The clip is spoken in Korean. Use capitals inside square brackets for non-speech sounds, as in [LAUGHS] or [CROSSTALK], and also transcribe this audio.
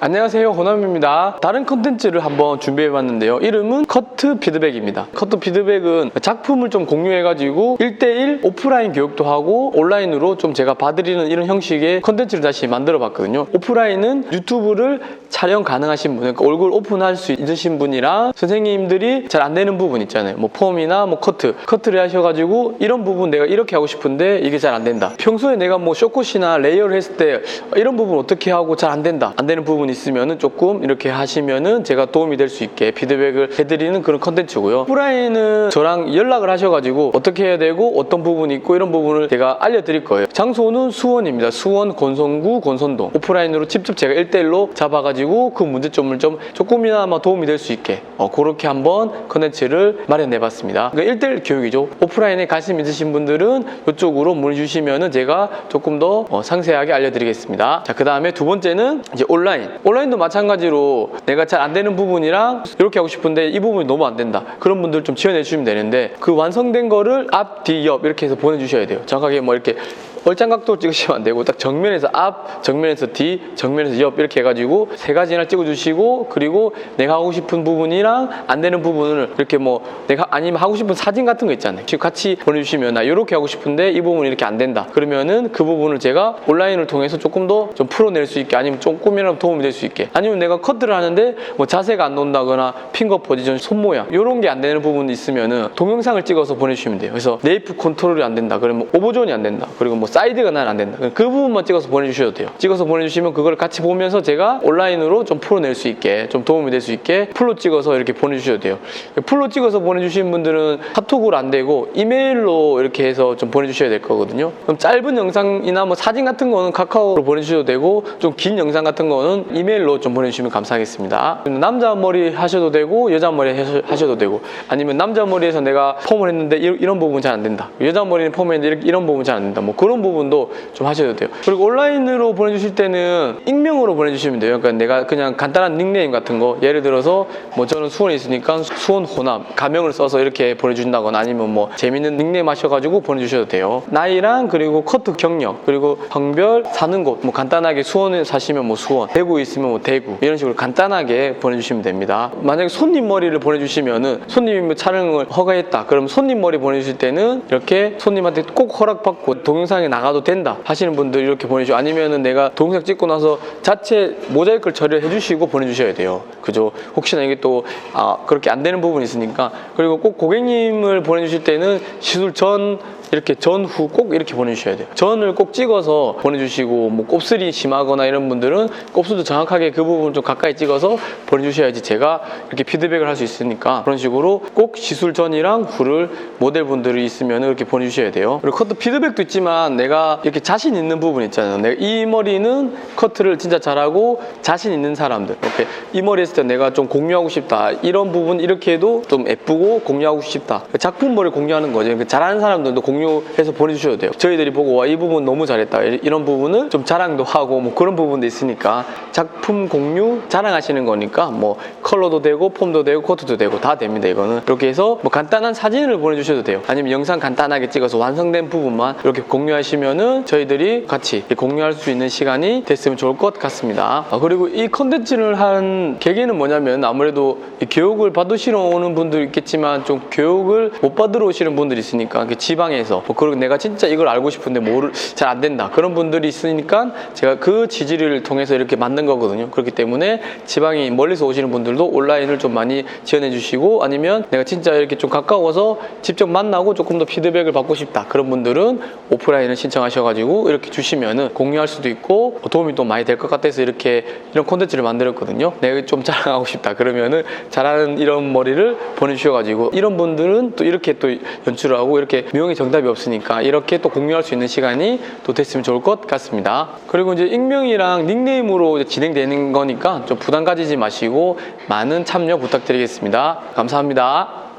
안녕하세요 호남입니다. 다른 컨텐츠를 한번 준비해봤는데요. 이름은 커트 피드백입니다. 커트 피드백은 작품을 좀 공유해가지고 1대1 오프라인 교육도 하고 온라인으로 좀 제가 봐드리는 이런 형식의 컨텐츠를 다시 만들어봤거든요. 오프라인은 유튜브를 촬영 가능하신 분 그러니까 얼굴 오픈할 수 있으신 분이랑 선생님들이 잘 안 되는 부분 있잖아요. 뭐 폼이나 뭐 커트. 커트를 하셔가지고 이런 부분 내가 이렇게 하고 싶은데 이게 잘 안 된다. 평소에 내가 뭐 쇼컷이나 레이어를 했을 때 이런 부분 어떻게 하고 잘 안 된다. 안 되는 부분 있으면은 조금 이렇게 하시면은 제가 도움이 될 수 있게 피드백을 해드리는 그런 컨텐츠고요. 오프라인은 저랑 연락을 하셔가지고 어떻게 해야 되고 어떤 부분이 있고 이런 부분을 제가 알려드릴 거예요. 장소는 수원입니다. 수원 권선구 권선동. 오프라인으로 직접 제가 1대1로 잡아가지고 그 문제점을 좀 조금이나마 도움이 될 수 있게 어, 그렇게 한번 컨텐츠를 마련해봤습니다. 그러니까 1대1 교육이죠. 오프라인에 관심 있으신 분들은 이쪽으로 문의 주시면은 제가 조금 더 어, 상세하게 알려드리겠습니다. 자 그 다음에 두 번째는 이제 온라인 온라인도 마찬가지로 내가 잘 안 되는 부분이랑 이렇게 하고 싶은데 이 부분이 너무 안 된다. 그런 분들 좀 지원해 주시면 되는데 그 완성된 거를 앞, 뒤, 옆 이렇게 해서 보내주셔야 돼요. 정확하게 뭐 이렇게 얼짱 각도 찍으시면 안 되고 딱 정면에서 앞, 정면에서 뒤, 정면에서 옆 이렇게 해가지고 세 가지나 찍어주시고 그리고 내가 하고 싶은 부분이랑 안 되는 부분을 이렇게 뭐 내가 아니면 하고 싶은 사진 같은 거 있잖아요. 지금 같이 보내주시면 나 이렇게 하고 싶은데 이 부분이 이렇게 안 된다. 그러면은 그 부분을 제가 온라인을 통해서 조금 더 좀 풀어낼 수 있게 아니면 조금이라도 도움이 될 수 있게 아니면 내가 커트를 하는데 뭐 자세가 안 논다거나 핑거 포지션, 손 모양 이런 게 안 되는 부분이 있으면은 동영상을 찍어서 보내주시면 돼요. 그래서 네이프 컨트롤이 안 된다. 그러면 오버존이 안 된다. 그리고 뭐 사이드가 난 안 된다. 그 부분만 찍어서 보내주셔도 돼요. 찍어서 보내주시면 그걸 같이 보면서 제가 온라인으로 좀 풀어낼 수 있게 좀 도움이 될 수 있게 풀로 찍어서 이렇게 보내주셔도 돼요. 풀로 찍어서 보내주신 분들은 카톡으로 안 되고 이메일로 이렇게 해서 좀 보내주셔야 될 거거든요. 그럼 짧은 영상이나 뭐 사진 같은 거는 카카오로 보내주셔도 되고 좀 긴 영상 같은 거는 이메일로 좀 보내주시면 감사하겠습니다. 남자 머리 하셔도 되고 여자 머리 하셔- 하셔도 되고 아니면 남자 머리에서 내가 폼을 했는데 이- 이런 부분 잘 안 된다. 여자 머리는 폼했는데 이렇게- 이런 부분 잘 안 된다. 뭐 그런 부분도 좀 하셔도 돼요. 그리고 온라인으로 보내주실 때는 익명으로 보내주시면 돼요. 그러니까 내가 그냥 간단한 닉네임 같은 거 예를 들어서 뭐 저는 수원에 있으니까 수원 호남 가명을 써서 이렇게 보내준다거나 아니면 뭐 재밌는 닉네임 하셔가지고 보내주셔도 돼요. 나이랑 그리고 커트 경력 그리고 성별 사는 곳 뭐 간단하게 수원에 사시면 뭐 수원 대구에 있으면 뭐 대구 이런 식으로 간단하게 보내주시면 됩니다. 만약에 손님 머리를 보내주시면은 손님이 뭐 촬영을 허가했다. 그럼 손님 머리 보내주실 때는 이렇게 손님한테 꼭 허락받고 동영상에 나가도 된다 하시는 분들 이렇게 보내주시고 아니면은 내가 동영상 찍고 나서 자체 모자이크를 처리해 주시고 보내주셔야 돼요. 그죠? 혹시나 이게 또 아, 그렇게 안 되는 부분이 있으니까 그리고 꼭 고객님을 보내주실 때는 시술 전 이렇게 전후 꼭 이렇게 보내주셔야 돼요. 전을 꼭 찍어서 보내주시고 뭐 곱슬이 심하거나 이런 분들은 곱슬도 정확하게 그 부분 좀 가까이 찍어서 보내주셔야지 제가 이렇게 피드백을 할 수 있으니까 그런 식으로 꼭 시술 전이랑 후를 모델분들이 있으면 이렇게 보내주셔야 돼요. 그리고 커트 피드백도 있지만 내가 이렇게 자신 있는 부분 있잖아요. 내가 이 머리는 커트를 진짜 잘하고 자신 있는 사람들 이렇게 이 머리 했을 때 내가 좀 공유하고 싶다 이런 부분 이렇게 해도 좀 예쁘고 공유하고 싶다 작품 머리 공유하는 거죠. 그러니까 잘하는 사람들도 공유해서 보내주셔도 돼요. 저희들이 보고 와 이 부분 너무 잘했다 이- 이런 부분은 좀 자랑도 하고 뭐 그런 부분도 있으니까 작품 공유 자랑하시는 거니까 뭐 컬러도 되고 폼도 되고 코트도 되고 다 됩니다. 이거는 이렇게 해서 뭐 간단한 사진을 보내주셔도 돼요. 아니면 영상 간단하게 찍어서 완성된 부분만 이렇게 공유하시 면은 저희들이 같이 공유할 수 있는 시간이 됐으면 좋을 것 같습니다. 아, 그리고 이 컨텐츠를 한 계기는 뭐냐면 아무래도 이 교육을 받으시러 오는 분도 있겠지만 좀 교육을 못 받으러 오시는 분들이 있으니까 그 지방에서 뭐 그리고 내가 진짜 이걸 알고 싶은데 모를 잘 안 된다 그런 분들이 있으니까 제가 그 지지를 통해서 이렇게 만든 거거든요. 그렇기 때문에 지방이 멀리서 오시는 분들도 온라인을 좀 많이 지원해 주시고 아니면 내가 진짜 이렇게 좀 가까워서 직접 만나고 조금 더 피드백을 받고 싶다 그런 분들은 오프라인을 신청하셔가지고 이렇게 주시면은 공유할 수도 있고 도움이 또 많이 될 것 같아서 이렇게 이런 콘텐츠를 만들었거든요. 내가 좀 [LAUGHS] 자랑하고 싶다 그러면은 잘하는 이런 머리를 보내주셔가지고 이런 분들은 또 이렇게 또 연출을 하고 이렇게 미용의 정답이 없으니까 이렇게 또 공유할 수 있는 시간이 또 됐으면 좋을 것 같습니다. 그리고 이제 익명이랑 닉네임으로 진행되는 거니까 좀 부담 가지지 마시고 많은 참여 부탁드리겠습니다. 감사합니다.